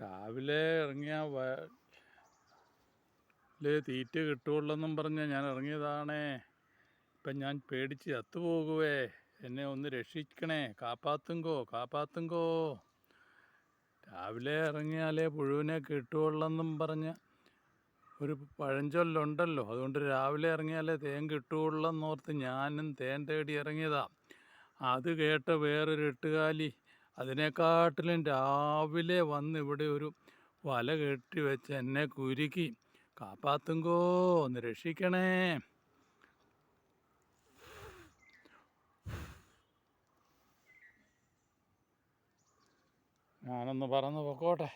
രാവിലെ ഇറങ്ങിയ തീറ്റ കിട്ടുള്ളെന്നും പറഞ്ഞ് ഞാൻ ഇറങ്ങിയതാണേ. ഇപ്പം ഞാൻ പേടിച്ച് ചത്തുപോകുവേ. എന്നെ ഒന്ന് രക്ഷിക്കണേ. കാപ്പാത്തുങ്കോ കാപ്പാത്തുങ്കോ. രാവിലെ ഇറങ്ങിയാലേ പുഴുവിനെ കിട്ടുള്ളെന്നും പറഞ്ഞ് ഒരു പഴഞ്ചൊല്ലുണ്ടല്ലോ. അതുകൊണ്ട് രാവിലെ ഇറങ്ങിയാലേ തേൻ കിട്ടുള്ളെന്നോർത്ത് ഞാനും തേൻ തേടി ഇറങ്ങിയതാ. അത് കേട്ട വേറൊരു എട്ടുകാലി അതിനെക്കാട്ടിലും രാവിലെ വന്ന് ഇവിടെ ഒരു വല കെട്ടി വെച്ച് എന്നെ കുരുക്കി കാപ്പാത്തുങ്കോ ഒന്ന് രക്ഷിക്കണേ. ഞാനൊന്ന് പറന്ന് പൊക്കോട്ടെ.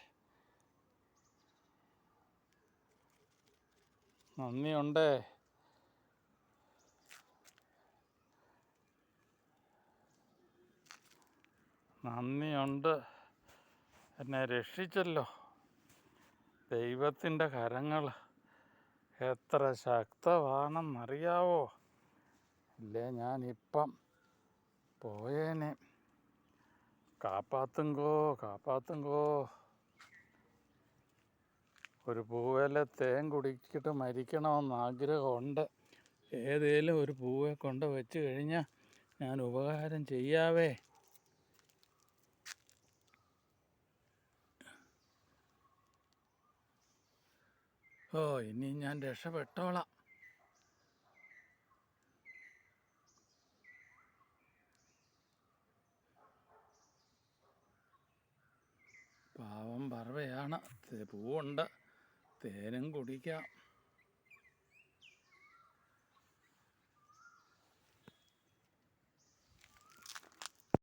നന്ദിയുണ്ടേ. നന്ദിയുണ്ട്. എന്നെ രക്ഷിച്ചല്ലോ. ദൈവത്തിന്റെ കരങ്ങൾ എത്ര ശക്തമാണെന്നറിയാവോ ഇല്ലേ ഞാനിപ്പം പോയേനെ. കാപ്പാത്തുങ്കോ കാപ്പാത്തുങ്കോ. ഒരു പൂവേലെ തേൻ കുടിച്ചിട്ട് മരിക്കണമെന്ന് ആഗ്രഹമുണ്ട്. ഏതേലും ഒരു പൂവെ കൊണ്ട് വെച്ച് കഴിഞ്ഞാൽ ഞാൻ ഉപകാരം ചെയ്യാവേ. ഓ ഇനി ഞാൻ രക്ഷപ്പെട്ടോളാം. പാവം പറവയാണ്. പൂവുണ്ട്. തേനും കുടിക്കാം.